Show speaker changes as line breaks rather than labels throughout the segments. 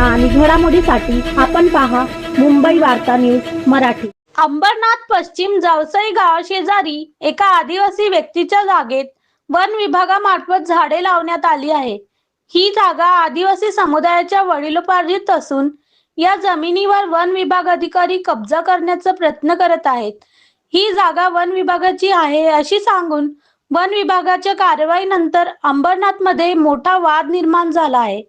आणि घडामोडीसाठी आपण पहा मुंबई वार्ता न्यूज मराठी.
अंबरनाथ पश्चिम जावसई गावाशेजारी एका आदिवासी व्यक्तीच्या जागेत वन विभागामार्फत झाडे लावण्यात आली आहे. ही जागा आदिवासी समुदायाच्या वडिलोपार्जित असून या जमिनीवर वन विभाग अधिकारी कब्जा करण्याचा प्रयत्न करत आहेत. ही जागा वन विभागाची आहे अशी सांगून वन विभागाच्या कारवाईनंतर अंबरनाथमध्ये मोठा वाद निर्माण झाला आहे.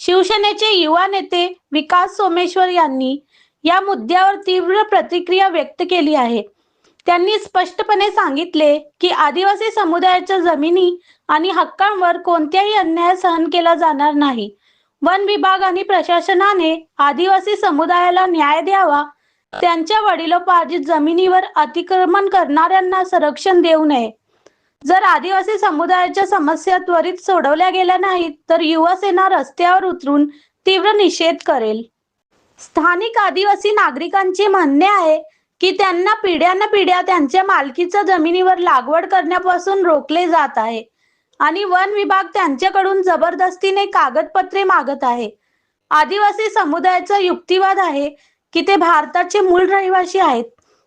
शिवसेनेचे युवा नेते विकास सोमेश्वर यांनी या मुद्द्यावर तीव्र प्रतिक्रिया व्यक्त केली आहे. त्यांनी स्पष्टपणे सांगितले की आदिवासी समुदायाच्या जमिनी आणि हक्कांवर कोणत्याही अन्याय सहन केला जाणार नाही. वन विभाग आणि प्रशासनाने आदिवासी समुदायाला न्याय द्यावा त्यांच्या वडिलोपार्जित जमिनीवर अतिक्रमण करणाऱ्यांना संरक्षण देऊ नये. जर आदिवासी समुदायाच्या समस्या त्वरित सोडवल्या गेल्या नाहीत तर युवासेना रस्त्यावर उतरून तीव्र निषेध करेल. स्थानिक आदिवासी नागरिकांचे म्हणणे आहे की त्यांना पिढ्यानपिढ्या त्यांच्या मालकीच्या जमिनीवर लागवड करण्यापासून रोखले जात आहे आणि वन विभाग त्यांच्याकडून जबरदस्तीने कागदपत्रे मागत आहे. आदिवासी समुदायाचा युक्तिवाद आहे की ते भारताचे मूळ रहिवासी आहेत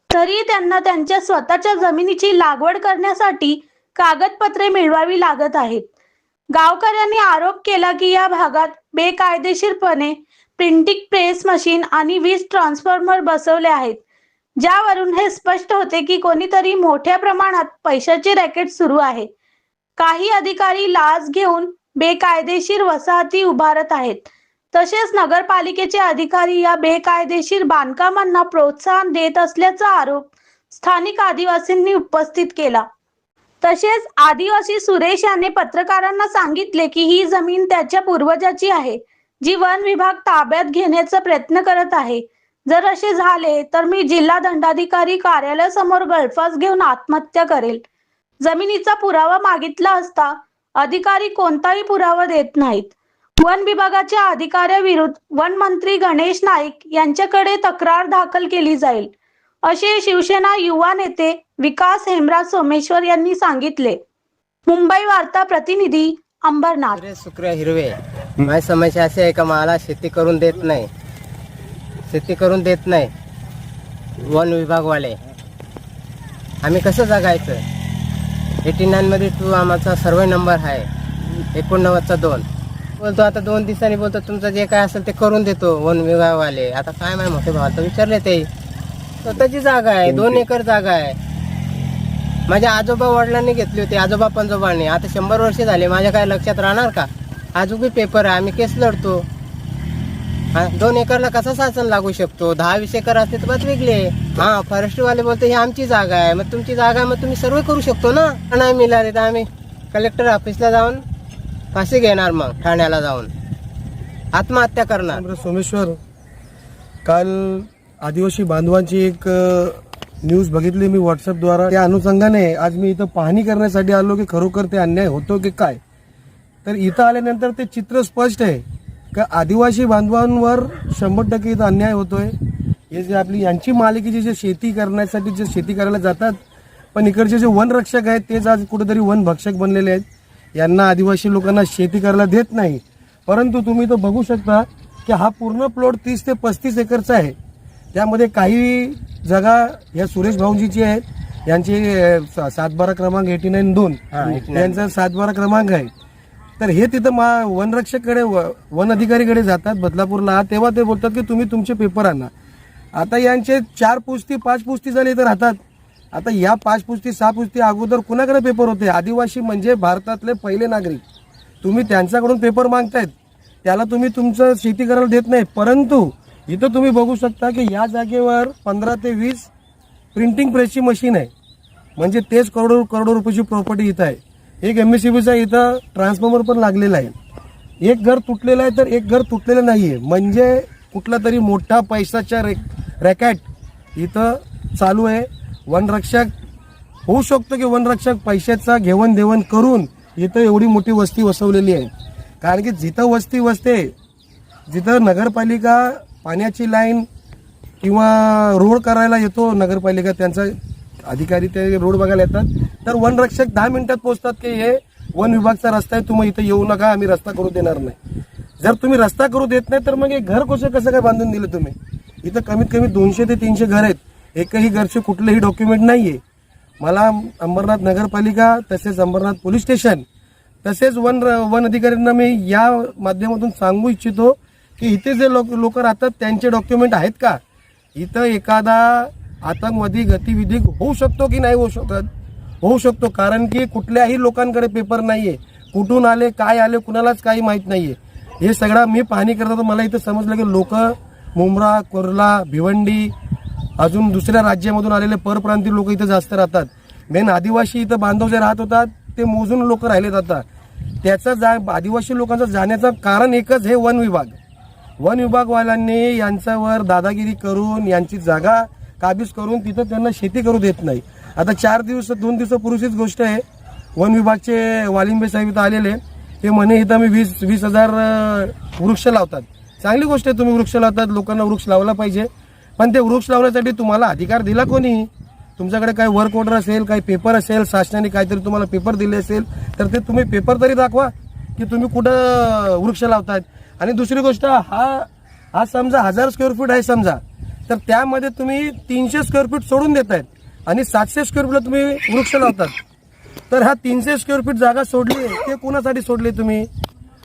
तरी त्यांना त्यांच्या स्वतःच्या जमिनीची लागवड करण्यासाठी कागदपत्रे मिळवावी लागत आहेत. गावकऱ्यांनी आरोप केला की या भागात बेकायदेशीरपणे प्रिंटिंग प्रेस मशीन आणि वीज ट्रान्सफॉर्मर बसवले आहेत. ज्यावरून हे स्पष्ट होते की कोणीतरी मोठ्या प्रमाणात पैशाचे रॅकेट सुरू आहे. काही अधिकारी लाच घेऊन बेकायदेशीर वसाहती उभारत आहेत. तसेच नगरपालिकेचे अधिकारी या बेकायदेशीर बांधकामांना प्रोत्साहन देत असल्याचा आरोप स्थानिक आदिवासींनी उपस्थित केला. तसेच आदिवासी सुरेश याने पत्रकारांना सांगितले की ही जमीन त्याच्या पूर्वजाची आहे. जी वन विभाग ताब्यात घेण्याचा प्रयत्न करत आहे. जर असे झाले तर मी जिल्हा दंडाधिकारी कार्यालयासमोर गळफास घेऊन आत्महत्या करेल. जमिनीचा पुरावा मागितला असता अधिकारी कोणताही पुरावा देत नाहीत. वन विभागाच्या अधिकाऱ्याविरुद्ध वन मंत्री गणेश नाईक यांच्याकडे तक्रार दाखल केली जाईल. असे शिवसेना युवा नेते विकास हेमराज सोमेश्वर यांनी सांगितले. मुंबई वार्ता प्रतिनिधी अंबरनाथ.
सुरे शुक्र हिरवे. माझी समस्या अशी आहे का मला शेती करून देत नाही. शेती करून देत नाही. वन विभागवाले. आम्ही कसं जगायचं? एटी नाईनमध्ये टू आमचा सर्वे नंबर आहे. एकोणनव्वदचा दोन. बोलतो आता दोन दिवसांनी बोलतो तुमचं जे काय असेल ते करून देतो वन विभागवाले. आता काय माहिती मोठे भावाला विचारले ते. स्वतःची जागा आहे दोन एकर जागा आहे. माझ्या आजोबा वडिलांनी घेतली होती आजोबा पंजोबांनी. आता शंभर वर्ष झाले माझ्या काय लक्षात राहणार का? आजूबी पेपर आहे आम्ही केस लढतो. हा दोन एकरला कसा शासन लागू शकतो? दहा वीस एकर असते तर बात वेगळी. हा फॉरेस्टवाले बोलते ही आमची जागा आहे. मग तुमची जागा आहे मग तुम्ही सर्वे करू शकतो ना? नाही मिळाले तर आम्ही कलेक्टर ऑफिसला जाऊन फाशी घेणार मग ठाण्याला जाऊन. आत्महत्या करणार.
सोमेश्वर काल आदिवासी बांधवांची एक न्यूज बघितली मी व्हॉट्सअपद्वारा त्या अनुषंगाने आज मी इथं पाहणी करण्यासाठी आलो की खरोखर ते अन्याय होतो की काय? तर इथं आल्यानंतर ते चित्र स्पष्ट आहे का आदिवासी बांधवांवर शंभर टक्के इथं अन्याय होतोय. हे जे आपली यांची मालकीची जे शेती करण्यासाठी जे शेती करायला जातात पण इकडचे जे वनरक्षक आहेत तेच आज कुठेतरी वनभक्षक बनलेले आहेत. यांना आदिवासी लोकांना शेती करायला देत नाही. परंतु तुम्ही तो बघू शकता की हा पूर्ण प्लॉट तीस ते पस्तीस एकरचा आहे. त्यामध्ये काही जागा या सुरेश भाऊजीची आहेत. यांची सातबारा क्रमांक एटी नाईन दोन.
89.
यांचा सातबारा क्रमांक आहे. तर हे तिथं मा वनरक्षककडे व- वन अधिकारीकडे जातात बदलापूरला. तेव्हा ते बोलतात की तुम्ही तुमचे पेपर आणा. आता यांचे चार पुस्ती पाच पुस्ती झाले तर राहतात. आता या पाच पुस्ती सहा पुस्ती अगोदर कुणाकडे पेपर होते? आदिवासी म्हणजे भारतातले पहिले नागरिक. तुम्ही त्यांच्याकडून पेपर मागतायत. त्याला तुम्ही तुमचं शेती करायला देत नाही. परंतु इथं तुम्ही बघू शकता की या जागेवर पंधरा ते वीस प्रिंटिंग प्रेसची मशीन आहे. म्हणजे तेच करोडो करोडो रुपयाची प्रॉपर्टी इथं आहे. एक एम एस सी बीचा इथं ट्रान्सफॉर्मर पण लागलेला आहे. एक घर तुटलेलं आहे तर एक घर तुटलेलं नाही आहे म्हणजे कुठला तरी मोठा पैशाच्या रे रॅकेट इथं चालू आहे. वनरक्षक होऊ शकतो की वनरक्षक पैशाचा घेवण देवण करून इथं एवढी मोठी वस्ती वसवलेली आहे. कारण की जिथं वस्ती वसते जिथं नगरपालिका पाण्याची लाईन किंवा रोड करायला येतो नगरपालिका त्यांचा अधिकारी ते रोड बघायला येतात. तर वनरक्षक दहा मिनिटात पोहोचतात की हे वन विभागचा रस्ता आहे तुम्ही इथं येऊ नका आम्ही रस्ता करू देणार नाही. जर तुम्ही रस्ता करू देत नाही तर मग हे घर कसं कसं काय बांधून दिलं तुम्ही? इथं कमीत कमी दोनशे ते तीनशे घर आहेत. एकही घरचे कुठलेही डॉक्युमेंट नाही आहे मला अंबरनाथ नगरपालिका तसेच अंबरनाथ पोलीस स्टेशन तसेच वन वन अधिकाऱ्यांना मी या माध्यमातून सांगू इच्छितो की इथे जे लोक लोक राहतात त्यांचे डॉक्युमेंट आहेत का? इथं एखादा आतंकवादी गतिविधी होऊ शकतो की नाही होऊ शकत? होऊ शकतो कारण की कुठल्याही लोकांकडे पेपर नाही आहे कुठून आले काय आले कुणालाच काही माहीत नाही आहे हे सगळं मी पाहणी करता मला इथं समजलं की लोक मुंब्रा कुर्ला भिवंडी अजून दुसऱ्या राज्यामधून आलेले परप्रांतीय लोक इथं जास्त राहतात. मेन आदिवासी इथं बांधव जे राहत होतात ते मोजून लोक राहिले जातात त्याचा जा आदिवासी लोकांचं जाण्याचं कारण एकच हे वन विभाग. वन विभागवाल्यांनी यांच्यावर दादागिरी करून यांची जागा काबीज करून तिथं त्यांना शेती करू देत नाही. आता चार दिवस दोन दिवसापूर्वीचीच गोष्ट आहे. वन विभागचे वालिंबे साहेब इथं आलेले ते म्हणे इथं मी वीस वीस हजार वृक्ष लावतात. चांगली गोष्ट आहे तुम्ही वृक्ष लावतात लोकांना वृक्ष लावला पाहिजे. पण ते वृक्ष लावण्यासाठी तुम्हाला अधिकार दिला कोणी? तुमच्याकडे काही वर्क ऑर्डर असेल काही पेपर असेल शासनाने काहीतरी तुम्हाला पेपर दिले असेल तर ते तुम्ही पेपर तरी दाखवा की तुम्ही कुठं वृक्ष लावतात आणि दुसरी गोष्ट हा हा समजा हजार स्क्वेअर फूट आहे समजा. तर त्यामध्ये तुम्ही तीनशे स्क्वेअर फीट सोडून देत आहेत आणि सातशे स्क्वेअर फीटला तुम्ही वृक्ष लावतात. तर हा तीनशे स्क्वेअर फीट जागा सोडली ते कुणासाठी सोडली तुम्ही?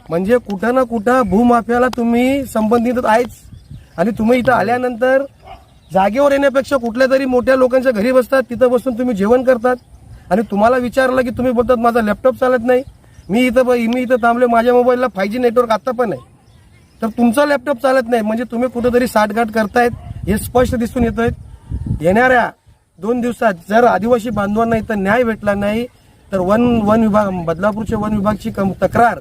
म्हणजे कुठं ना कुठं भूमाफियाला तुम्ही संबंधित आहेच. आणि तुम्ही इथं आल्यानंतर जागेवर येण्यापेक्षा कुठल्या तरी मोठ्या लोकांच्या घरी बसतात तिथं बसून तुम्ही जेवण करतात. आणि तुम्हाला विचारलं की तुम्ही बोलतात माझा लॅपटॉप चालत नाही. मी इथं ब- मी इथं थांबले माझ्या मोबाईलला फाय जी नेटवर्क आता पण आहे. तर तुमचा लॅपटॉप चालत नाही. म्हणजे तुम्ही कुठेतरी साठगाठ करतायत हे स्पष्ट दिसून येत आहेत येणाऱ्या दोन दिवसात जर आदिवासी बांधवांना इथं न्याय भेटला नाही तर वन वन विभाग बदलापूरच्या वन विभागची कम तक्रार.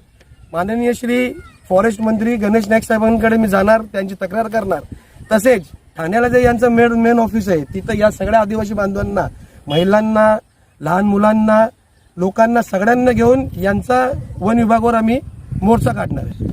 माननीय श्री फॉरेस्ट मंत्री गणेश नाईक साहेबांकडे मी जाणार त्यांची तक्रार करणार. तसेच ठाण्याला जे यांचं मेन मेन ऑफिस आहे तिथं या सगळ्या आदिवासी बांधवांना महिलांना लहान मुलांना लोकांना सगळ्यांना घेऊन यांचा वन विभागावर आम्ही मोर्चा काढणार आहे.